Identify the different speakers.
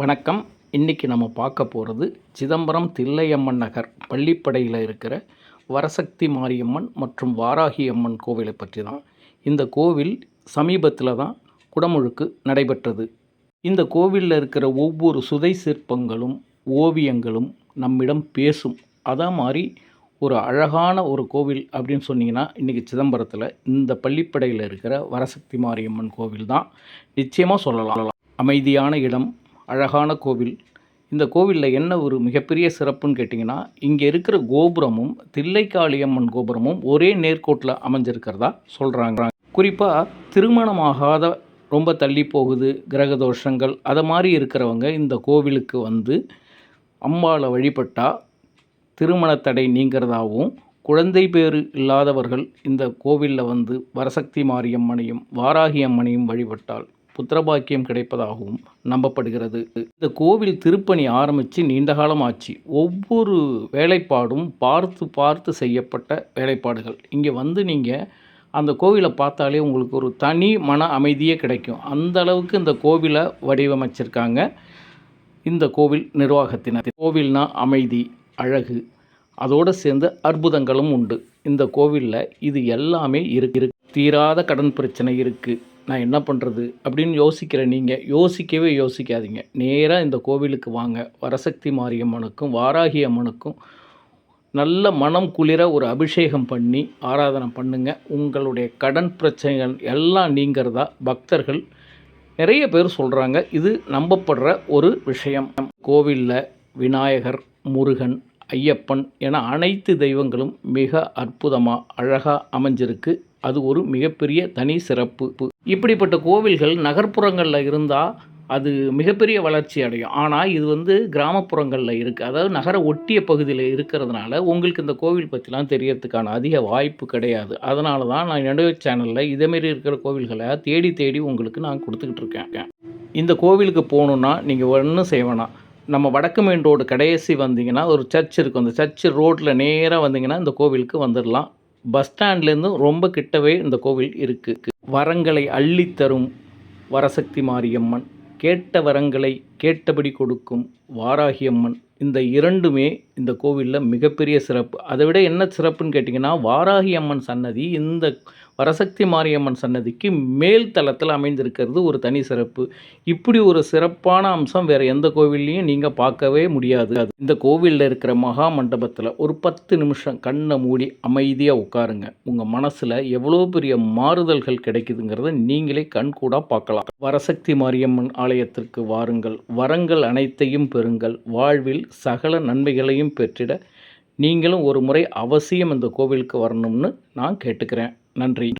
Speaker 1: வணக்கம். இன்றைக்கி நம்ம பார்க்க போகிறது சிதம்பரம் தில்லையம்மன் நகர் பள்ளிப்படையில் இருக்கிற வரசக்தி மாரியம்மன் மற்றும் வாராகி அம்மன் கோவிலை பற்றி தான் இந்த கோவில் சமீபத்தில் தான் குடமுழுக்கு நடைபெற்றது. இந்த கோவிலில் இருக்கிற ஒவ்வொரு சுதை சிற்பங்களும் ஓவியங்களும் நம்மிடம் பேசும். அதே மாதிரி ஒரு அழகான ஒரு கோவில் அப்படின்னு சொன்னிங்கன்னா இன்றைக்கி சிதம்பரத்தில் இந்த பள்ளிப்படையில் இருக்கிற வரசக்தி மாரியம்மன் கோவில் தான் நிச்சயமாக சொல்லலாம். அமைதியான இடம் அழகான கோவில். இந்த கோவிலில் என்ன ஒரு மிகப்பெரிய சிறப்புன்னு கேட்டிங்கன்னா இங்கே இருக்கிற கோபுரமும் தில்லைக்காளியம்மன் கோபுரமும் ஒரே நேர்கோட்டில் அமைஞ்சிருக்கிறதா சொல்கிறாங்க குறிப்பாக திருமணமாகாத ரொம்ப தள்ளி போகுது கிரக தோஷங்கள் அதை மாதிரி இருக்கிறவங்க இந்த கோவிலுக்கு வந்து அம்பாளை வழிபட்டால் திருமணத்தடை நீங்கிறதாகவும் குழந்தை பேறு இல்லாதவர்கள் இந்த கோவிலில் வந்து வரசக்தி மாரியம்மனையும் வாராகி அம்மனையும் வழிபட்டால் புத்திரபாக்கியம் கிடைப்பதாகவும் நம்பப்படுகிறது. இந்த கோவில் திருப்பணி ஆரம்பித்து நீண்ட காலம் ஆச்சு ஒவ்வொரு வேலைப்பாடும் பார்த்து பார்த்து செய்யப்பட்ட வேலைப்பாடுகள். இங்கே வந்து நீங்கள் அந்த கோவிலை பார்த்தாலே உங்களுக்கு ஒரு தனி மன அமைதியே கிடைக்கும். அந்த அளவுக்கு இந்த கோவிலை வடிவமைச்சிருக்காங்க. இந்த கோவில் நிர்வாகத்தினர். கோவில்னா அமைதி அழகு. அதோடு சேர்ந்து அற்புதங்களும் உண்டு. இந்த கோவிலில் இது எல்லாமே இருக்கு. தீராத கடன் பிரச்சனை இருக்குது நான் என்ன பண்ணுறது அப்படின்னு யோசிக்கிற நீங்கள் யோசிக்கவே யோசிக்காதீங்க. நேராக இந்த கோவிலுக்கு வாங்க. வரசக்தி மாரியம்மனுக்கும் வாராகி அம்மனுக்கும் நல்ல மனம் குளிர ஒரு அபிஷேகம் பண்ணி ஆராதனை பண்ணுங்க. உங்களுடைய கடன் பிரச்சனைகள் எல்லாம் நீங்கிறதா பக்தர்கள் நிறைய பேர் சொல்கிறாங்க இது நம்பப்படுற ஒரு விஷயம். கோவிலில் விநாயகர் முருகன் ஐயப்பன் என அனைத்து தெய்வங்களும் மிக அற்புதமாக அழகாக அமைஞ்சிருக்கு. அது ஒரு மிகப்பெரிய தனி சிறப்பு. இப்படிப்பட்ட கோவில்கள் நகர்ப்புறங்களில் இருந்தால் அது மிகப்பெரிய வளர்ச்சி அடையும். ஆனால் இது வந்து கிராமப்புறங்களில் இருக்குது அதாவது நகர ஒட்டிய பகுதியில் இருக்கிறதுனால உங்களுக்கு இந்த கோவில் பற்றிலாம் தெரியறதுக்கான அதிக வாய்ப்பு கிடையாது. அதனால தான் நான் என்னுடைய சேனலில் இதேமாரி இருக்கிற கோவில்களை தேடி தேடி உங்களுக்கு நான் கொடுத்துக்கிட்டு இருக்கேன். இந்த கோவிலுக்கு போகணுன்னா நீங்கள் ஒன்றும் செய்ய வேணாம். நம்ம வடக்கு மெயின் ரோடு கடைசி வந்தீங்கன்னா ஒரு சர்ச் இருக்கும். அந்த சர்ச் ரோட்டில் நேராக வந்தீங்கன்னா இந்த கோவிலுக்கு வந்துடலாம் பஸ் ஸ்டாண்ட்லேருந்து ரொம்ப கிட்டவே இந்த கோவில் இருக்குது வரங்களை அள்ளித்தரும் வரசக்தி மாரியம்மன். கேட்ட வரங்களை கேட்டபடி கொடுக்கும் வாராகியம்மன். இந்த இரண்டுமே இந்த கோவிலில் மிகப்பெரிய சிறப்பு. அதை விட என்ன சிறப்புன்னு கேட்டிங்கன்னா வாராகி அம்மன் சன்னதி இந்த வரசக்தி மாரியம்மன் சன்னதிக்கு மேல் தளத்தில் அமைந்திருக்கிறது ஒரு தனி சிறப்பு. இப்படி ஒரு சிறப்பான அம்சம் வேறு எந்த கோவில்லையும் நீங்கள் பார்க்கவே முடியாது. அது இந்த கோவிலில் இருக்கிற மகா மண்டபத்தில் ஒரு பத்து நிமிஷம் கண்ணை மூடி அமைதியாக உட்காருங்க. உங்கள் மனசில் எவ்வளோ பெரிய மாறுதல்கள் கிடைக்குதுங்கிறத நீங்களே கண்கூடாக பார்க்கலாம். வரசக்தி மாரியம்மன் ஆலயத்திற்கு வாருங்கள். வரங்கள் அனைத்தையும் பெறுங்கள். வாழ்வில் சகல நன்மைகளையும் பெற்றிட நீங்களும் ஒரு முறை அவசியம் இந்த கோவிலுக்கு வரணும்னு நான் கேட்டுக்கிறேன். நன்றி.